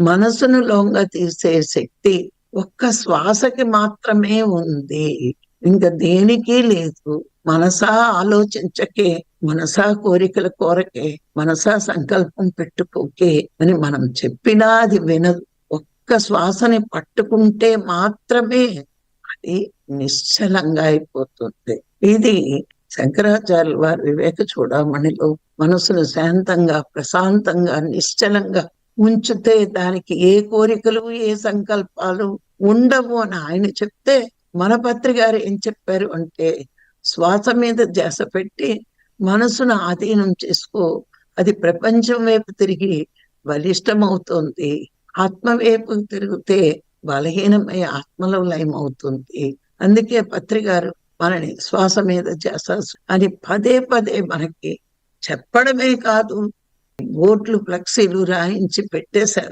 మనసును లోంగా తీసే శక్తి ఒక్క శ్వాసకి మాత్రమే ఉంది. ఇంకా దేనికి లేదు. మనసా ఆలోచించకే మనసా కోరికల కోరకే మనసా సంకల్పం పెట్టుకోకే అని మనం చెప్పినా అది వినదు. ఒక్క శ్వాసని పట్టుకుంటే మాత్రమే అది నిశ్చలంగా అయిపోతుంది. ఇది శంకరాచార్యుల వారి వివేక చూడమణిలో మనసును శాంతంగా ప్రశాంతంగా నిశ్చలంగా ఉంచితే దానికి ఏ కోరికలు ఏ సంకల్పాలు ఉండవు అని ఆయన చెప్తే మన పత్రి గారు ఏం చెప్పారు అంటే శ్వాస మీద ధ్యాస పెట్టి మనసును ఆధీనం చేసుకో. అది ప్రపంచం వైపు తిరిగి బలిష్టమవుతుంది. ఆత్మ వైపు తిరిగితే బలహీనమై ఆత్మలో లయమవుతుంది. అందుకే పత్రి గారు మనని శ్వాస మీద ధ్యాస అని పదే పదే మనకి చెప్పడమే కాదు బోట్లు ఫ్లెక్సీలు రాయించి పెట్టేశారు.